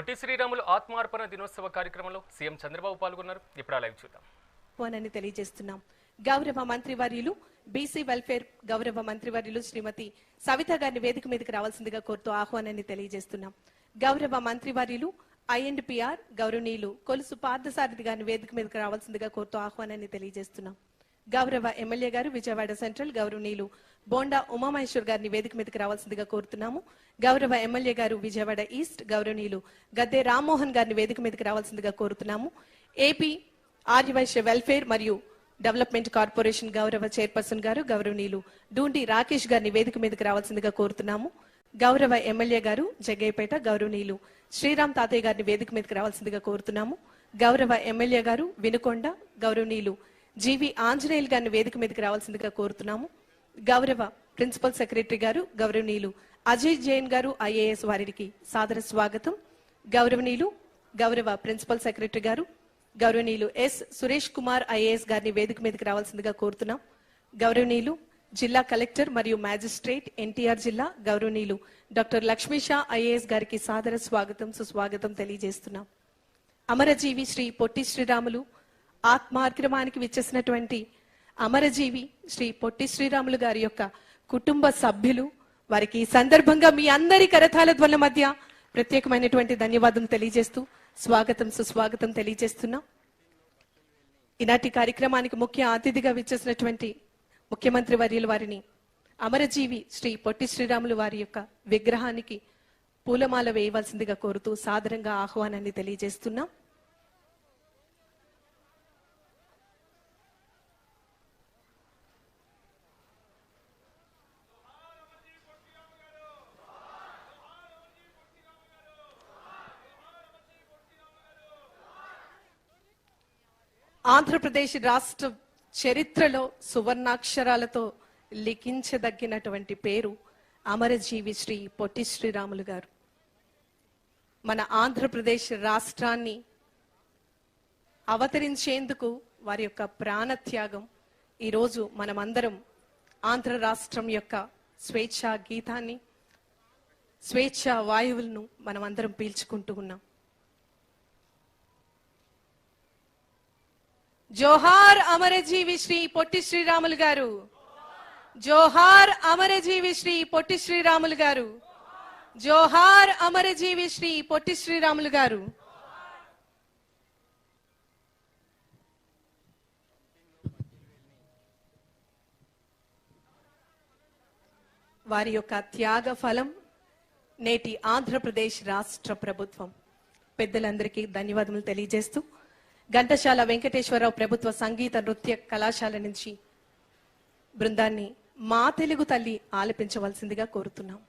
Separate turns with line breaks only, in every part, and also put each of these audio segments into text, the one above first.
పొట్టి శ్రీరాములు ఆత్మార్పణ దినోత్సవ కార్యక్రమంలో సీఎం చంద్రబాబు పాల్గొన్నారు. ఇప్పుడు లైవ్ చూద్దాం.
ఆహ్వానాన్ని తెలియజేస్తున్నాం. గౌరవ మంత్రివర్యులు బీసీ వెల్ఫేర్ గౌరవ మంత్రివర్యులు శ్రీమతి సవిత గారిని వేదిక మీదకి రావాల్సిందిగా కోరుతూ ఆహ్వానాన్ని తెలియజేస్తున్నాం. గౌరవ మంత్రివర్యులు ఐఎండ్పిఆర్ గౌరవనీయులు కొలుసు పార్థసారథి గారిని వేదిక మీదకి రావాల్సిందిగా కోరుతూ ఆహ్వానాన్ని తెలియజేస్తున్నాం. గౌరవ ఎమ్మెల్యే గారు విజయవాడ సెంట్రల్ గౌరవనీయులు బోండా ఉమామహేశ్వర్ గారిని వేదిక మీదకి రావాల్సిందిగా కోరుతున్నాము. గౌరవ ఎమ్మెల్యే గారు విజయవాడ ఈస్ట్ గౌరవనీయులు గద్దె రామ్మోహన్ గారిని వేదిక మీదకి రావాల్సిందిగా కోరుతున్నాము. ఏపీ ఆర్యవైశ్య వెల్ఫేర్ మరియు డెవలప్మెంట్ కార్పొరేషన్ గౌరవ చైర్పర్సన్ గారు గౌరవనీయులు డూండి రాకేష్ గారిని వేదిక మీదకి రావాల్సిందిగా కోరుతున్నాము. గౌరవ ఎమ్మెల్యే గారు జగ్గయ్యపేట గౌరవనీయులు శ్రీరామ్ తాతయ్య గారిని వేదిక మీదకి రావాల్సిందిగా కోరుతున్నాము. గౌరవ ఎమ్మెల్యే గారు వినుకొండ గౌరవనీయులు జీవి ఆంజనేయులు గారిని వేదిక మీదకి రావాల్సిందిగా కోరుతున్నాము. గౌరవ ప్రిన్సిపల్ సెక్రటరీ గారు గౌరవనీయులు అజయ్ జైన్ గారు ఐఏఎస్ వారికి సాదర స్వాగతం. గౌరవనీయులు గౌరవ ప్రిన్సిపల్ సెక్రటరీ గారు గౌరవనీయులు ఎస్ సురేష్ కుమార్ ఐఏఎస్ గారిని వేదిక మీదకి రావాల్సిందిగా కోరుతున్నాం. గౌరవనీయులు జిల్లా కలెక్టర్ మరియు మ్యాజిస్ట్రేట్ ఎన్టీఆర్ జిల్లా గౌరవనీయులు డాక్టర్ లక్ష్మీ షా ఐఏఎస్ గారికి సాదర స్వాగతం సుస్వాగతం తెలియజేస్తున్నాం. అమరజీవి శ్రీ పొట్టి శ్రీరాములు ఆత్మార్గ్రమానికి విచ్చేసినటువంటి అమరజీవి శ్రీ పొట్టి శ్రీరాములు గారి యొక్క కుటుంబ సభ్యులు. వారికి ఈ సందర్భంగా మీ అందరి కరతాల ధ్వల మధ్య ప్రత్యేకమైనటువంటి ధన్యవాదం తెలియజేస్తూ స్వాగతం సుస్వాగతం తెలియజేస్తున్నాం. ఈనాటి కార్యక్రమానికి ముఖ్య అతిథిగా విచ్చేసినటువంటి ముఖ్యమంత్రి వర్యుల వారిని అమరజీవి శ్రీ పొట్టి శ్రీరాములు వారి యొక్క విగ్రహానికి పూలమాల వేయవలసిందిగా కోరుతూ సాదరంగా ఆహ్వానాన్ని తెలియజేస్తున్నాం. ఆంధ్రప్రదేశ్ రాష్ట్ర చరిత్రలో సువర్ణాక్షరాలతో లిఖించదగినటువంటి పేరు అమరజీవి శ్రీ పొట్టి శ్రీరాములు గారు. మన ఆంధ్రప్రదేశ్ రాష్ట్రాన్ని అవతరించేందుకు వారి యొక్క ప్రాణత్యాగం ఈరోజు మనమందరం ఆంధ్ర రాష్ట్రం యొక్క స్వేచ్ఛా గీతాన్ని స్వేచ్ఛా వాయువులను మనమందరం పీల్చుకుంటూ ఉన్నాం. జోహార్ అమరజీవి శ్రీ పొట్టి శ్రీరాములు గారు. జోహార్ అమరజీవి శ్రీ పొట్టి శ్రీరాములు గారు. జోహార్ అమరజీవి శ్రీ పొట్టి శ్రీరాములు గారు. వారి యొక్క త్యాగ ఫలం నేటి ఆంధ్రప్రదేశ్ రాష్ట్ర ప్రభుత్వం. పెద్దలందరికీ ధన్యవాదములు తెలియజేస్తూ ఘంటశాల వెంకటేశ్వరరావు ప్రభుత్వ సంగీత నృత్య కళాశాల నుంచి బృందాన్ని మా తెలుగు తల్లి ఆలపించవలసిందిగా కోరుతున్నాం.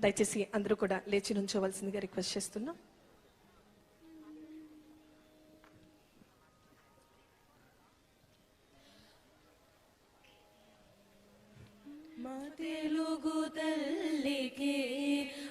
దయచేసి అందరూ కూడా లేచి నుంచోవలసిందిగా రిక్వెస్ట్ చేస్తున్నాం.
మా తెలుగు తల్లికి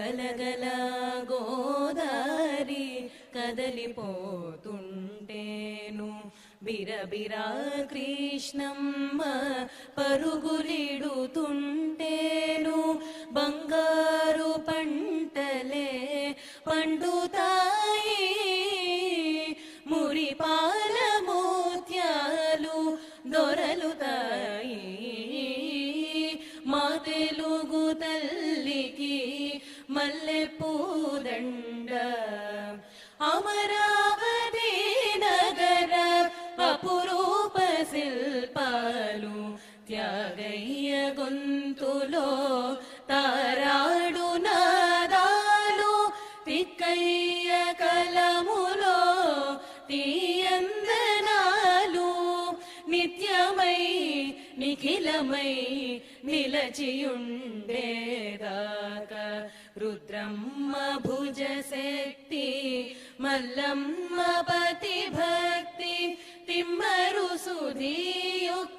గలగల గోదారి కదలిపోతుంటేను. బిరబిరా కృష్ణమ్మ పరుగులిడుతుంటేను. బంగారు పంటలే పండుతా తీయందనాలు నిత్యమై నిఖిల నిశ్చలమై నిలచియుండేదాకా రుద్రమ్మ భుజ శక్తి మల్లమ్మ పతి భక్తి తిమ్మరు సుధీయుక్తి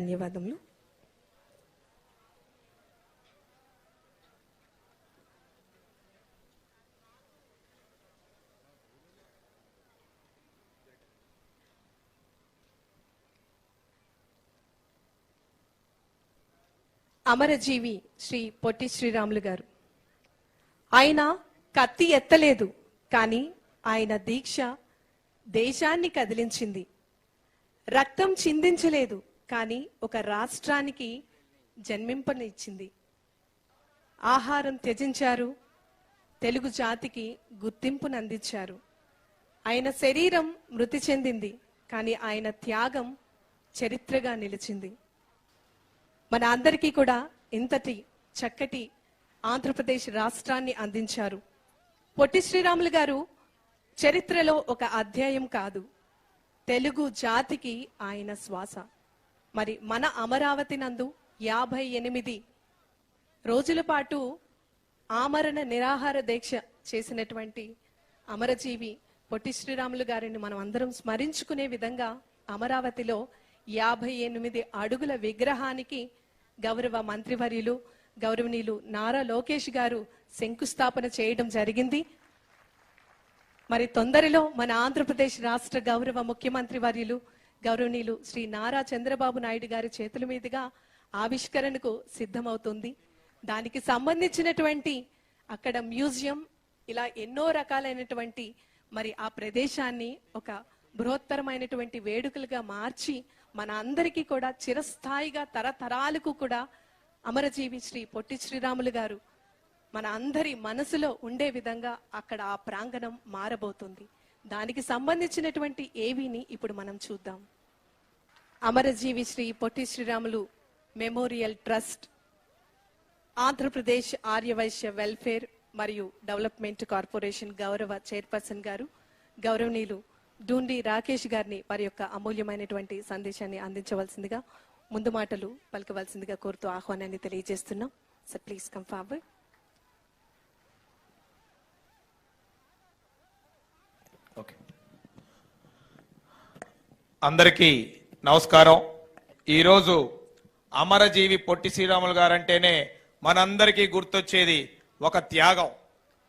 ధన్యవాదములు. అమరజీవి శ్రీ పొట్టి శ్రీరాములు గారు ఆయన కత్తి ఎత్తలేదు కానీ ఆయన దీక్ష దేశాన్ని కదిలించింది. రక్తం చిందించలేదు కానీ ఒక రాష్ట్రానికి జన్మింపనిచ్చింది. ఆహారం త్యజించారు. తెలుగు జాతికి గుర్తింపునందించారు. ఆయన శరీరం మృతి చెందింది కానీ ఆయన త్యాగం చరిత్రగా నిలిచింది. మన అందరికీ కూడా ఇంతటి చక్కటి ఆంధ్రప్రదేశ్ రాష్ట్రాన్ని అందించారు. పొట్టి శ్రీరాములు గారు చరిత్రలో ఒక అధ్యాయం కాదు. తెలుగు జాతికి ఆయన శ్వాస. మరి మన అమరావతి నందు యాభై ఎనిమిది రోజుల పాటు ఆమరణ నిరాహార దీక్ష చేసినటువంటి అమరజీవి పొట్టి శ్రీరాములు గారిని మనం అందరం స్మరించుకునే విధంగా అమరావతిలో యాభై ఎనిమిది అడుగుల విగ్రహానికి గౌరవ మంత్రివర్యులు గౌరవనీయులు నారా లోకేష్ గారు శంకుస్థాపన చేయడం జరిగింది. మరి తొందరలో మన ఆంధ్రప్రదేశ్ రాష్ట్ర గౌరవ ముఖ్యమంత్రి వర్యులు గౌరవనీయులు శ్రీ నారా చంద్రబాబు నాయుడు గారి చేతుల మీదుగా ఆవిష్కరణకు సిద్ధమవుతుంది. దానికి సంబంధించినటువంటి అక్కడ మ్యూజియం ఇలా ఎన్నో రకాలైనటువంటి మరి ఆ ప్రదేశాన్ని ఒక బృహత్తరమైనటువంటి వేడుకలుగా మార్చి మన అందరికీ కూడా చిరస్థాయిగా తరతరాలకు కూడా అమరజీవి శ్రీ పొట్టి శ్రీరాములు గారు మన అందరి మనసులో ఉండే విధంగా అక్కడ ఆ ప్రాంగణం మారబోతుంది. దానికి సంబంధించినటువంటి ఏవిని ఇప్పుడు మనం చూద్దాం. అమరజీవి Shri Potti Sriramulu memorial trust Andhra Pradesh Arya Vysya welfare మరియు డెవలప్మెంట్ కార్పొరేషన్ గౌరవ చైర్పర్సన్ గారు గౌరవనీయులు డూండి రాకేష్ గారిని వారి యొక్క అమూల్యమైనటువంటి సందేశాన్ని అందించవలసిందిగా ముందు మాటలు పలకవలసిందిగా కోరుతూ ఆహ్వానాన్ని తెలియజేస్తున్నాం. సార్ ప్లీజ్ కమ్ ఫార్వర్డ్
అందరికీ నమస్కారం. ఈరోజు అమరజీవి పొట్టి శ్రీరాములు గారంటేనే మనందరికీ గుర్తొచ్చేది ఒక త్యాగం.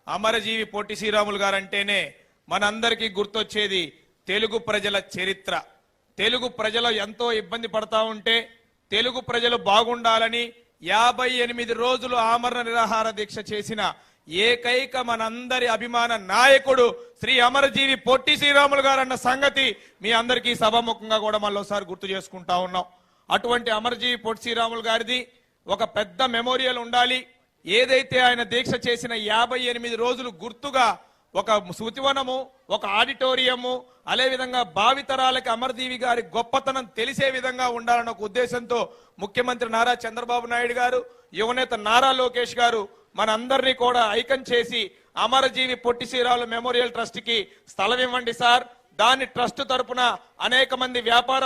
అమరజీవి పొట్టి శ్రీరాములు గారంటేనే మనందరికీ గుర్తొచ్చేది తెలుగు ప్రజల చరిత్ర. తెలుగు ప్రజలు ఎంతో ఇబ్బంది పడతా ఉంటే తెలుగు ప్రజలు బాగుండాలని యాభై ఎనిమిది రోజులు ఆమరణ నిరాహార దీక్ష చేసిన ఏకైక మనందరి అభిమాన నాయకుడు శ్రీ అమరజీవి పొట్టి శ్రీరాములు గారు అన్న సంగతి మీ అందరికీ సభాముఖంగా కూడా మళ్ళీసారి గుర్తు చేసుకుంటా ఉన్నాం. అటువంటి అమరజీవి పొట్టి శ్రీరాములు గారిది ఒక పెద్ద మెమోరియల్ ఉండాలి. ఏదైతే ఆయన దీక్ష చేసిన యాభై ఎనిమిది రోజులు గుర్తుగా ఒక శృతివనము ఒక ఆడిటోరియము అదేవిధంగా భావితరాలకి అమరజీవి గారి గొప్పతనం తెలిసే విధంగా ఉండాలన్న ఒక ఉద్దేశంతో ముఖ్యమంత్రి నారా చంద్రబాబు నాయుడు గారు యువనేత నారా లోకేష్ గారు మనందరినీ కూడా ఐకం చేసి అమరజీవి పొట్టి శ్రీరాములు మెమోరియల్ ట్రస్ట్కి స్థలం ఇవ్వండి సార్. దాని ట్రస్ట్ తరపున అనేక మంది వ్యాపార